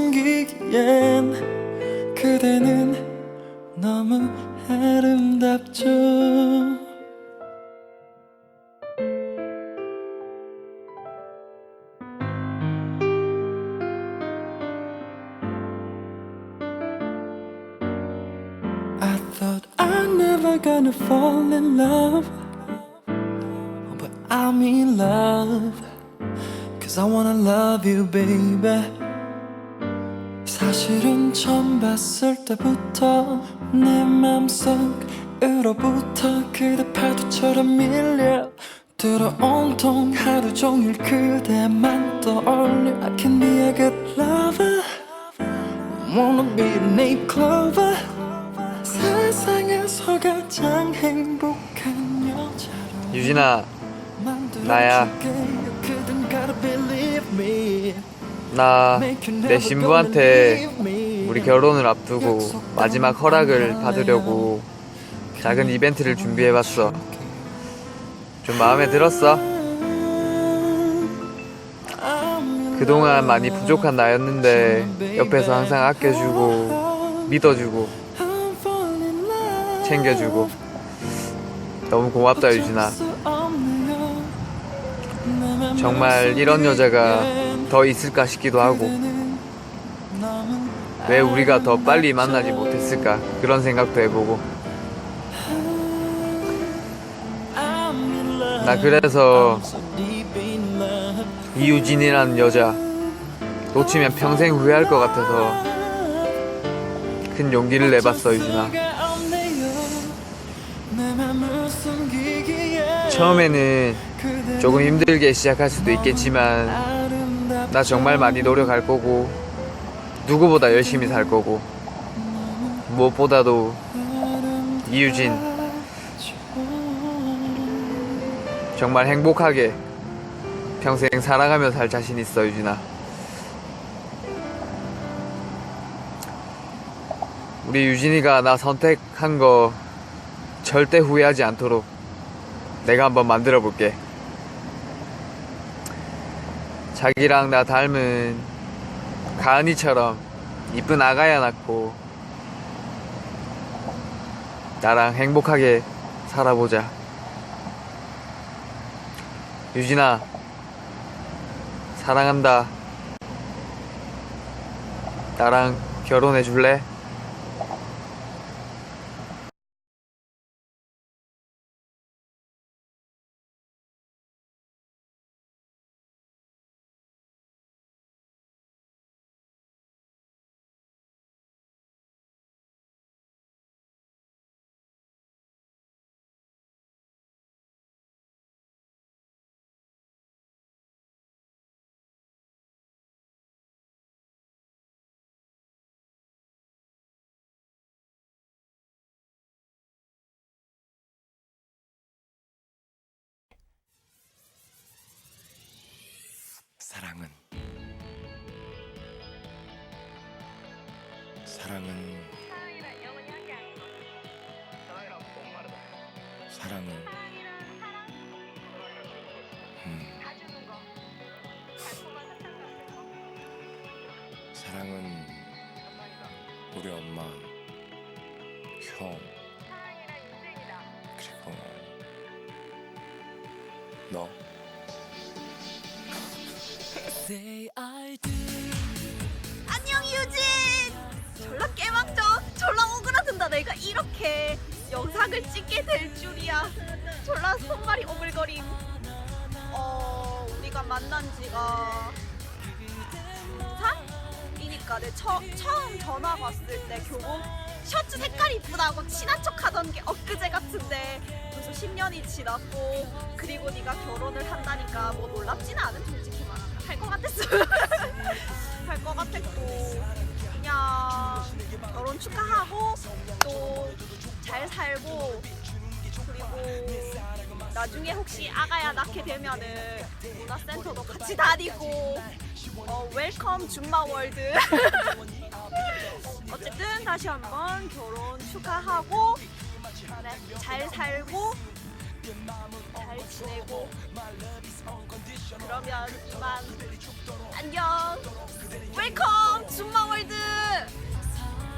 숨기기엔 그대는 너무 아름답죠 I thought I'm never gonna fall in love But I'm in love Cause I wanna love you baby 사실은 처음 봤을 때부터 내 맘속으로부터 그대 파도처럼 밀려 들어 온통 하루 종일 그대만 떠올려 I can be a good lover. Wanna be a name clover. 세상에서 가장 행복한 여자로 유진아 나야. 나 내 신부한테 우리 결혼을 앞두고 마지막 허락을 받으려고 작은 이벤트를 준비해봤어. 좀 마음에 들었어. 그동안 많이 부족한 나였는데 옆에서 항상 아껴주고 믿어주고 챙겨주고 너무 고맙다 유진아. 정말 이런 여자가 더 있을까 싶기도 하고. 왜 우리가 더 빨리 만나지 못했을까? 그런 생각도 해보고. 나 그래서 이유진이라는 여자 놓치면 평생 후회할 것 같아서 큰 용기를 내봤어 유진아. 처음에는 조금 힘들게 시작할 수도 있겠지만 나 정말 많이 노력할 거고 누구보다 열심히 살 거고 무엇보다도 이유진 정말 행복하게 평생 살아가며 살 자신 있어 유진아. 우리 유진이가 나 선택한 거 절대 후회하지 않도록 내가 한번 만들어 볼게 자기랑 나 닮은 가은이처럼 이쁜 아가야 낳고 나랑 행복하게 살아보자. 유진아, 사랑한다. 나랑 결혼해 줄래? 사랑은 사랑은. 사랑은 음. 사랑은 우리 엄마 형 사랑이란. 고마워. 너 안녕 유진! 졸라 깨망져 졸라 오그라든다 내가 이렇게. 영상을 찍게 될 줄이야. 졸라 손발이 오글거림. 어 우리가 만난 지가 중3이니까 내 처, 처음 전화 왔을 때 교복 셔츠 색깔이 이쁘다고 친한 척 하던 게 엊그제 같은데 벌써 10년이 지났고 그리고 네가 결혼을 한다니까 뭐 놀랍지는 않은 솔직히 말하면 할것 같았어 할 것 같았고 그냥 결혼 축하하고 또 잘 살고 그리고 나중에 혹시 아가야 낳게 되면은 문화센터도 같이 다니고 어 웰컴 줌마월드. 어쨌든 다시 한번 결혼 축하하고 네, 잘 살고 잘 지내고 그러면 이만 안녕. 웰컴 줌마월드.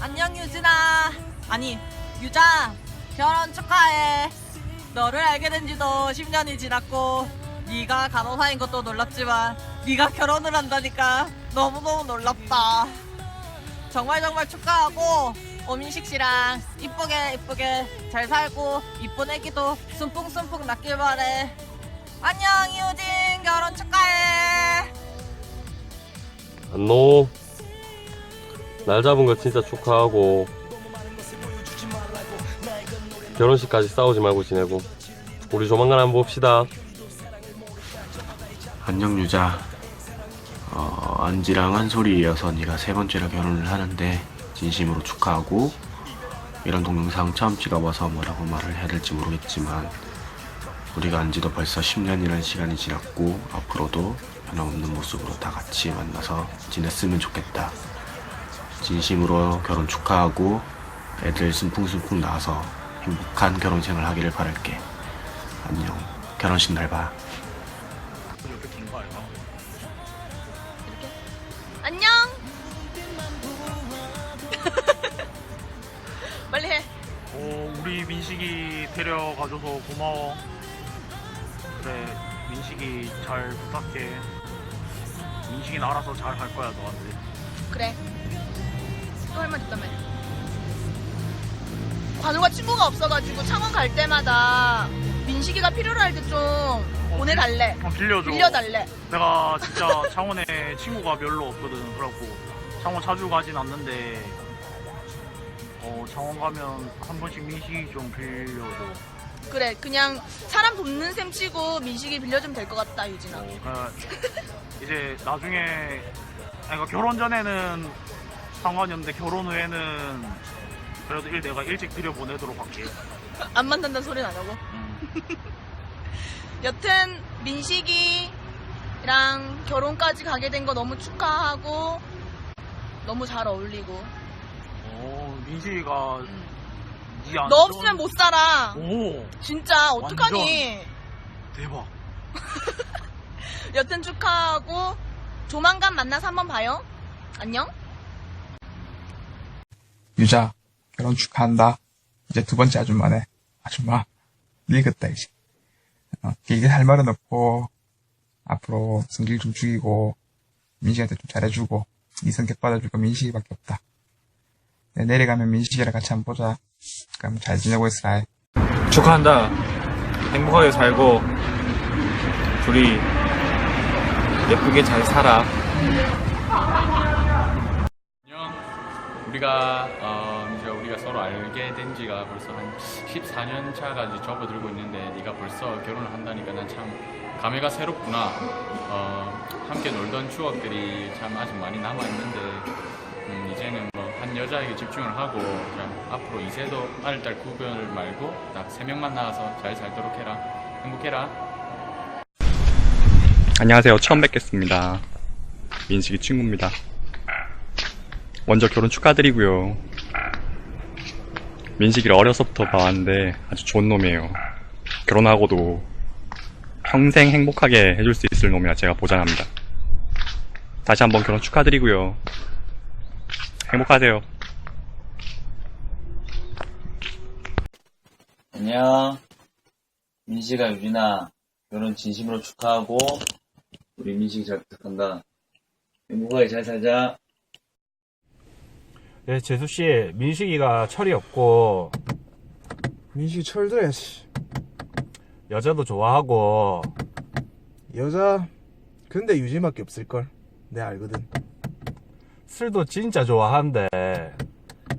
안녕 유진아. 아니 유자 결혼 축하해. 너를 알게 된 지도 10년이 지났고 네가 간호사인 것도 놀랍지만 네가 결혼을 한다니까 너무너무 놀랍다. 정말 정말 축하하고 오민식 씨랑 이쁘게 이쁘게 잘 살고 이쁜 애기도 순풍순풍 낳길 바래. 안녕 이우진 결혼 축하해 안녕. 날 잡은 거 진짜 축하하고 결혼식까지 싸우지 말고 지내고 우리 조만간 한번 봅시다. 안녕 유자 어, 안지랑 한솔이 이어서 네가 세 번째로 결혼을 하는데 진심으로 축하하고 이런 동영상 처음 찍어봐서 뭐라고 말을 해야 될지 모르겠지만 우리가 안 지도 벌써 10년이라는 시간이 지났고 앞으로도 변함없는 모습으로 다 같이 만나서 지냈으면 좋겠다. 진심으로 결혼 축하하고 애들 순풍순풍 낳아서 행복한 결혼 생활 하기를 바랄게. 안녕. 결혼식 날 봐. 안녕. 빨리 해. 어, 우리 민식이 데려가줘서 고마워. 그래, 민식이 잘 부탁해. 민식이는 알아서 잘 할 거야, 너한테. 그래 또 할 말 있다며 관우가 친구가 없어가지고 창원 갈 때마다 민식이가 필요로 할 때 좀 보내달래 한번 빌려줘. 빌려달래 내가 진짜 창원에 친구가 별로 없거든. 그래갖고 창원 자주 가진 않는데, 어, 창원 가면 한 번씩 민식이 좀 빌려줘. 그래 그냥 사람 돕는 셈 치고 민식이 빌려주면 될 것 같다 유진아 어, 그냥 이제 나중에, 아니, 그러니까 결혼 전에는 상관이 없는데 결혼 후에는 그래도 일 내가 일찍 들여보내도록 할게. 안 만난다는 소리는 안 하고 음. 여튼 민식이랑 결혼까지 가게 된 거 너무 축하하고 너무 잘 어울리고 어, 민식이가 니 안. 너 없으면 못 살아 오, 진짜 어떡하니 대박. 여튼 축하하고 조만간 만나서 한번 봐요 안녕 유자, 결혼 축하한다. 이제 두 번째 아줌마네. 아줌마, 늙었다, 이제. 어, 길게 할 말은 없고, 앞으로 성질 좀 죽이고, 민식이한테 좀 잘해주고, 네 성격 받아줄 거 민식이밖에 없다. 내 내려가면 민식이랑 같이 한번 보자. 그럼 잘 지내고 있으라. 축하한다. 행복하게 살고 둘이 예쁘게 잘 살아. 안녕. 우리가 어, 이제 우리가 서로 알게 된 지가 벌써 한 14년 차가 이제 접어들고 있는데 네가 벌써 결혼을 한다니까 난 참 감회가 새롭구나. 어, 함께 놀던 추억들이 참 아직 많이 남아 있는데 음, 이제는 뭐 한 여자에게 집중을 하고 참 앞으로 이세도 딸딸 구별 말고 딱 세 명만 나와서 잘 살도록 해라. 행복해라. 안녕하세요. 처음 뵙겠습니다. 민식이 친구입니다. 먼저 결혼 축하드리고요. 민식이를 어려서부터 봐왔는데 아주 좋은 놈이에요. 결혼하고도 평생 행복하게 해줄 수 있을 놈이라 제가 보장합니다. 다시 한번 결혼 축하드리고요. 행복하세요. 안녕. 민식아, 유진아, 결혼 진심으로 축하하고, 우리 민식이 잘 부탁한다. 행복하게 잘 살자. 네, 재수씨, 민식이가 철이 없고, 민식이 철들어야지. 여자도 좋아하고, 여자, 근데 유진밖에 없을걸. 내가 알거든. 술도 진짜 좋아하는데,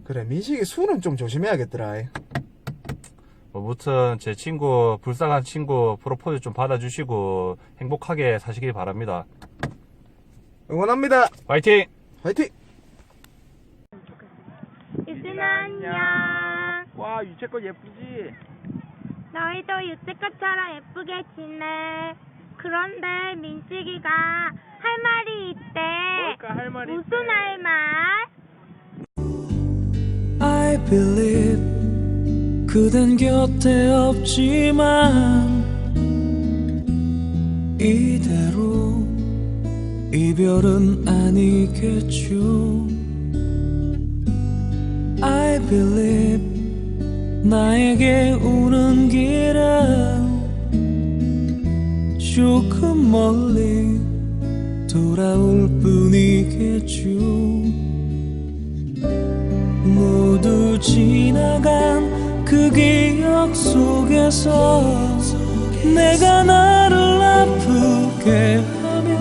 그래, 민식이 술은 좀 조심해야겠더라. 뭐, 무튼, 제 친구, 불쌍한 친구 프로포즈 좀 받아주시고, 행복하게 사시길 바랍니다. 응원합니다. 화이팅! 화이팅! 유진아 안녕. 와 유채꽃 예쁘지? 너희도 유채꽃처럼 예쁘게 지내. 그런데 민식이가 할 말이 있대. 뭘까 할 말이 무슨 할 말? I believe 그댄 곁에 없지만 이대로 이별은 아니겠죠 I believe 나에게 오는 길은 조금 멀리 돌아올 뿐이겠죠. 모두 지나간 그 기억 속에서 내가 나를 아프게 하며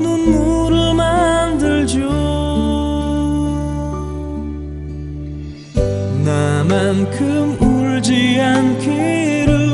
눈물을 만들죠. 나만큼 울지 않기를